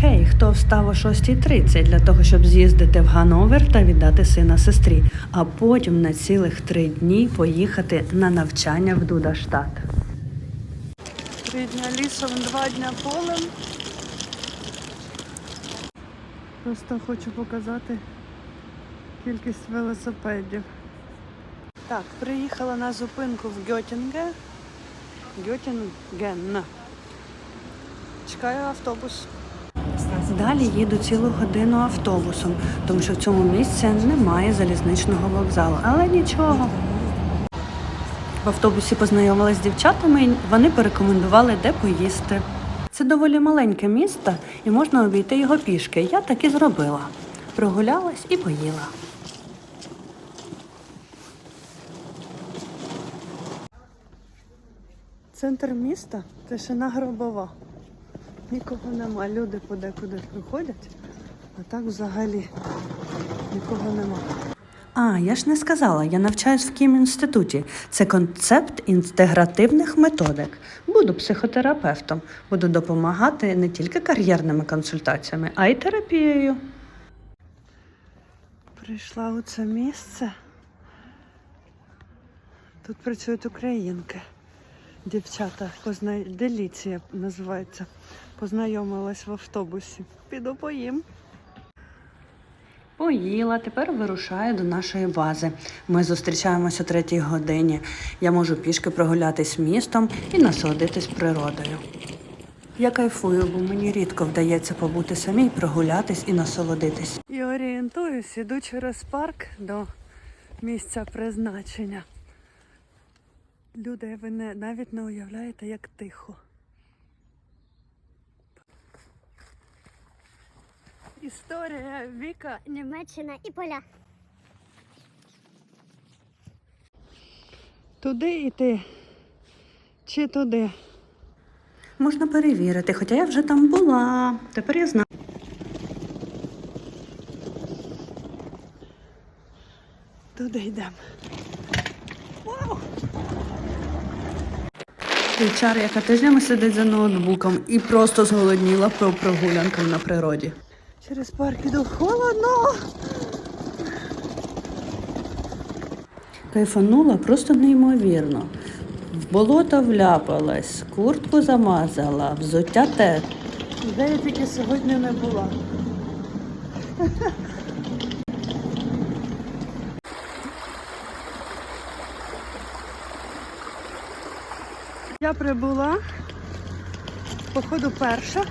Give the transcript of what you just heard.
Хей, хто встав о 6.30 для того, щоб з'їздити в Гановер та віддати сина сестрі, а потім на цілих три дні поїхати на навчання в Дудаштат. Три дня лісом, два дня полем. Просто хочу показати кількість велосипедів. Так, приїхала на зупинку в Гьотінге. Гьотінген. Чекаю автобус. Далі їду цілу годину автобусом, тому що в цьому місці немає залізничного вокзалу. Але нічого. В автобусі познайомилась з дівчатами, і вони порекомендували, де поїсти. Це доволі маленьке місто, і можна обійти його пішки. Я так і зробила. Прогулялась і поїла. Центр міста тишина гробова. Нікого нема. Люди подекуди приходять, а так взагалі нікого нема. А, я ж не сказала, я навчаюсь в Кім-інституті. Це концепт інтегративних методик. Буду психотерапевтом, буду допомагати не тільки кар'єрними консультаціями, а й терапією. Прийшла у це місце. Тут працюють українки. Дівчата, позна... деліція називається. Познайомилась в автобусі. Піду поїм. Поїла, тепер вирушаю до нашої бази. Ми зустрічаємося о третій годині. Я можу пішки прогулятись містом і насолодитись природою. Я кайфую, бо мені рідко вдається побути самій, прогулятись і насолодитись. І орієнтуюсь, іду через парк до місця призначення. Люди, ви не, навіть не уявляєте, як тихо. Історія Віка. Німеччина і поля. Туди йти чи туди? Можна перевірити, хоча я вже там була. Тепер я знаю. Туди йдемо. Вау! HR, яка тижнями сидить за ноутбуком і просто зголодніла по прогулянкам на природі. Через парк іду холодно. Кайфанула просто неймовірно. В болото вляпалась, куртку замазала, взуття те. Де я тільки сьогодні не була. Я прибула, походу, перша